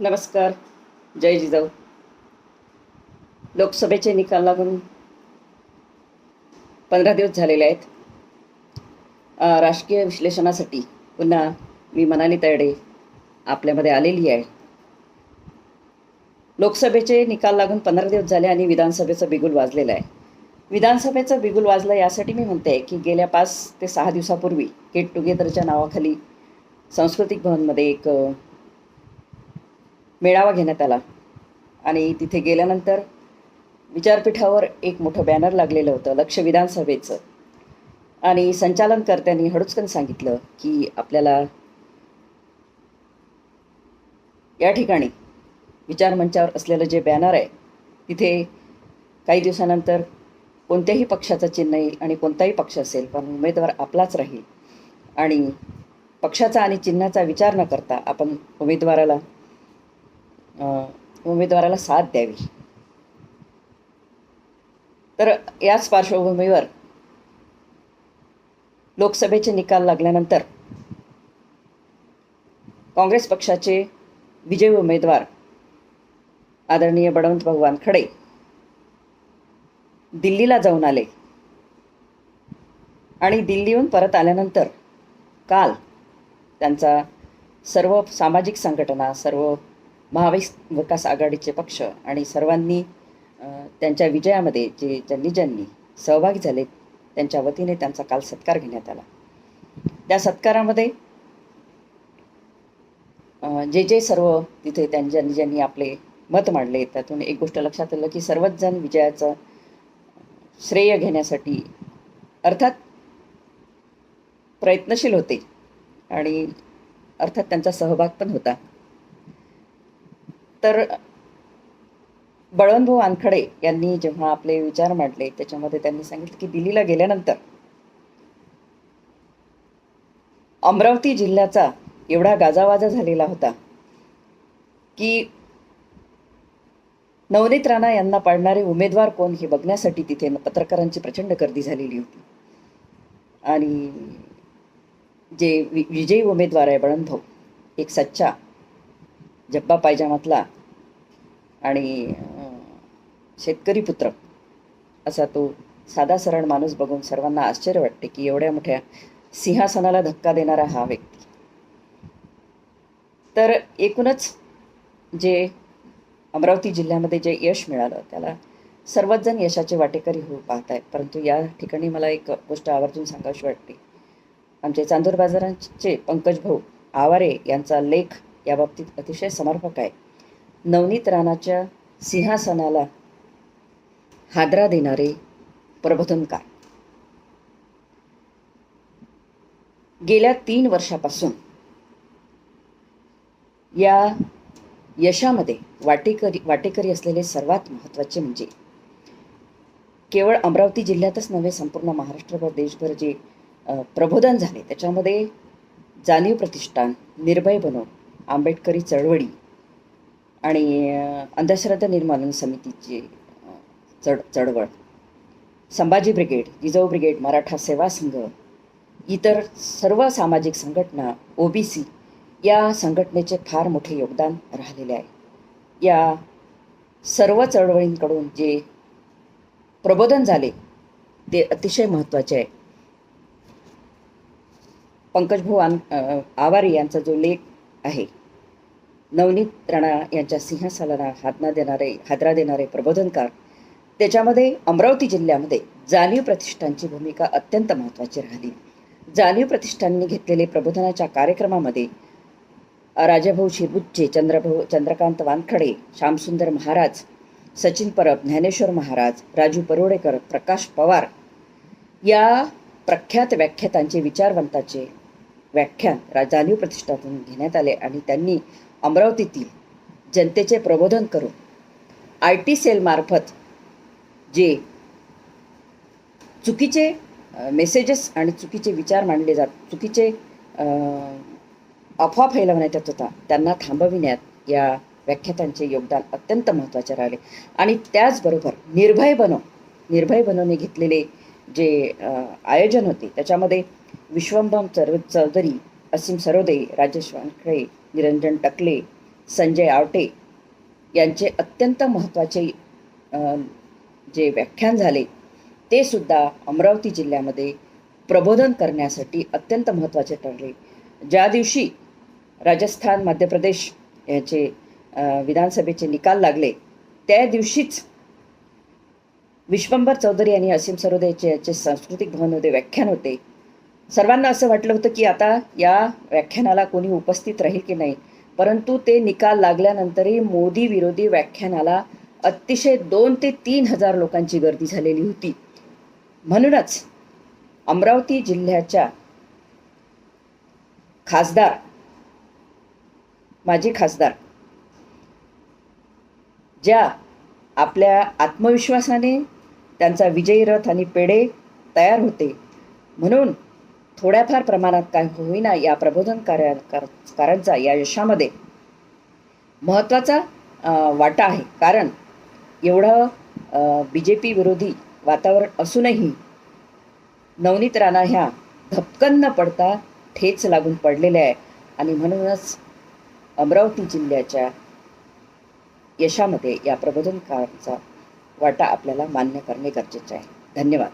नमस्कार. जय जिजाऊ. लोकसभेचे निकाल लागून पंधरा दिवस झालेले आहेत. राजकीय विश्लेषणासाठी पुन्हा मी मनाली तरडे आपल्यामध्ये आलेली आहे. लोकसभेचे निकाल लागून पंधरा दिवस झाले आणि विधानसभेचं बिगुल वाजलेलं आहे. विधानसभेचं बिगुल वाजलं यासाठी मी म्हणते की गेल्या पाच ते सहा दिवसापूर्वी गेट टुगेदरच्या नावाखाली सांस्कृतिक भवनमध्ये एक मेळावा घेण्यात आला. आणि तिथे गेल्यानंतर विचारपीठावर एक मोठं बॅनर लागलेलं होतं लक्ष विधानसभेचं. आणि संचालनकर्त्यांनी हळूचकन सांगितलं की आपल्याला या ठिकाणी विचारमंचावर असलेलं जे बॅनर आहे तिथे काही दिवसानंतर कोणत्याही पक्षाचं चिन्ह येईल आणि कोणताही पक्ष असेल पण उमेदवार आपलाच राहील. आणि पक्षाचा आणि चिन्हाचा विचार न करता आपण उमेदवाराला उमेदवाराला साथ द्यावी. तर याच पार्श्वभूमीवर लोकसभेचे निकाल लागल्यानंतर काँग्रेस पक्षाचे विजयी उमेदवार आदरणीय बळवंत भगवान खडे दिल्लीला जाऊन आले. आणि दिल्लीहून परत आल्यानंतर काल त्यांचा सर्व सामाजिक संघटना सर्व महाविस विकास आघाडीचे पक्ष आणि सर्वांनी त्यांच्या विजयामध्ये जे ज्यांनी ज्यांनी सहभागी झाले त्यांच्या वतीने त्यांचा काल सत्कार घेण्यात आला. त्या सत्कारामध्ये जे जे सर्व तिथे त्यां ज्यांनी आपले मत मांडले त्यातून एक गोष्ट लक्षात आलं की सर्वच जण विजयाचं श्रेय घेण्यासाठी अर्थात प्रयत्नशील होते आणि अर्थात त्यांचा सहभाग पण होता. तर बळवंतभाऊ वानखडे यांनी जेव्हा आपले विचार मांडले त्याच्यामध्ये त्यांनी सांगितलं की दिल्लीला गेल्यानंतर अमरावती जिल्ह्याचा एवढा गाजावाजा झालेला होता की नवनीत राणा यांना पाडणारे उमेदवार कोण हे बघण्यासाठी तिथे पत्रकारांची प्रचंड गर्दी झालेली होती. आणि जे वि विजयी उमेदवार आहे बळणभाऊ एक सच्चा जब्बा पायजामातला आणि शेतकरी पुत्र असा तो साधा सरळ माणूस बघून सर्वांना आश्चर्य वाटते की एवढ्या मोठ्या सिंहासनाला धक्का देणारा हा व्यक्ती. तर एकूणच जे अमरावती जिल्ह्यामध्ये जे यश मिळालं त्याला सर्वच जण यशाचे वाटेकरी होऊ पाहत आहेत परंतु या ठिकाणी मला एक गोष्ट आवर्जून सांगावीशी वाटते. आमचे चांदूर बाजारांचे पंकज भाऊ आवारे यांचा लेख याबाबतीत अतिशय समर्पक आहे. नवनीत राणाच्या सिंहासनाला हादरा देणारे प्रबोधनकार. गेल्या तीन वर्षापासून या यशामध्ये वाटेकरी वाटेकरी असलेले सर्वात महत्त्वाचे म्हणजे केवळ अमरावती जिल्ह्यातच नव्हे संपूर्ण महाराष्ट्रभर देशभर जे प्रबोधन झाले त्याच्यामध्ये जाणीव प्रतिष्ठान निर्भय बनवून आंबेडकरी चळवळी आणि अंधश्रद्धा निर्मालन समितीची चढ चळवळ. संभाजी ब्रिगेड जिजाऊ ब्रिगेड मराठा सेवा संघ इतर सर्व सामाजिक संघटना ओ बी सी या संघटनेचे फार मोठे योगदान राहिलेले आहे. या सर्व चळवळींकडून जे प्रबोधन झाले ते अतिशय महत्त्वाचे आहे. पंकजभाऊ आन आवारी आवारे यांचा जो लेख आहे नवनीत राणा यांच्या सिंहासनाला हादना देणारे हादरा देणारे प्रबोधनकार त्याच्यामध्ये अमरावती जिल्ह्यामध्ये जाणीव प्रतिष्ठानची भूमिका अत्यंत महत्त्वाची राहिली. जाणीव प्रतिष्ठानने घेतलेले प्रबोधनाच्या कार्यक्रमामध्ये राजाभाऊ शिरबुच्चे चंद्रभाऊ चंद्रकांत वानखडे श्यामसुंदर महाराज सचिन परब ज्ञानेश्वर महाराज राजू परोडेकर प्रकाश पवार या प्रख्यात व्याख्यातांचे विचारवंताचे व्याख्यान रा जाणीव प्रतिष्ठातून घेण्यात आले आणि त्यांनी अमरावतीतील जनतेचे प्रबोधन करून आय टी सेलमार्फत जे चुकीचे मेसेजेस आणि चुकीचे विचार मांडले जात चुकीचे अफवा फैलवण्यात येत होता त्यांना थांबविण्यात या व्याख्यातांचे योगदान अत्यंत महत्त्वाचे राहिले. आणि त्याचबरोबर निर्भय बनो निर्भय बनवणे घेतलेले जे आयोजन होते त्याच्यामध्ये विश्वंभम चर चौधरी असीम सरोदे राजेश वानखळे निरंजन टकले संजय आवटे यांचे अत्यंत महत्त्वाचे जे व्याख्यान झाले ते सुद्धा अमरावती जिल्ह्यामध्ये प्रबोधन करण्यासाठी अत्यंत महत्त्वाचे ठरले. ज्या दिवशी राजस्थान मध्य प्रदेश याचे विधानसभेचे निकाल लागले त्या दिवशीच विश्वंभर चौधरी आणि असीम सरोदयाचे याचे सांस्कृतिक भवनमध्ये व्याख्यान होते. सर्वांना असं वाटलं होतं की आता या व्याख्यानाला कोणी उपस्थित राहील की नाही. परंतु ते निकाल लागल्यानंतरही मोदी विरोधी व्याख्यानाला अतिशय दोन ते तीन हजार लोकांची गर्दी झालेली होती. म्हणूनच अमरावती जिल्ह्याच्या खासदार माजी खासदार ज्या आपल्या आत्मविश्वासाने त्यांचा विजयी रथ आणि पेढे तयार होते म्हणून थोड्याफार प्रमाणात काय होईना या प्रबोधन कार्या कार- कारांचा या यशामध्ये महत्त्वाचा वाटा आहे. कारण एवढं बी जे पी विरोधी वातावरण असूनही नवनीत राणा ह्या धपकन न पडता ठेच लागून पडलेल्या आहे आणि म्हणूनच अमरावती जिल्ह्याच्या यशामध्ये या प्रबोधनकारांचा वाटा आपल्याला मान्य करणे गरजेचे आहे. धन्यवाद.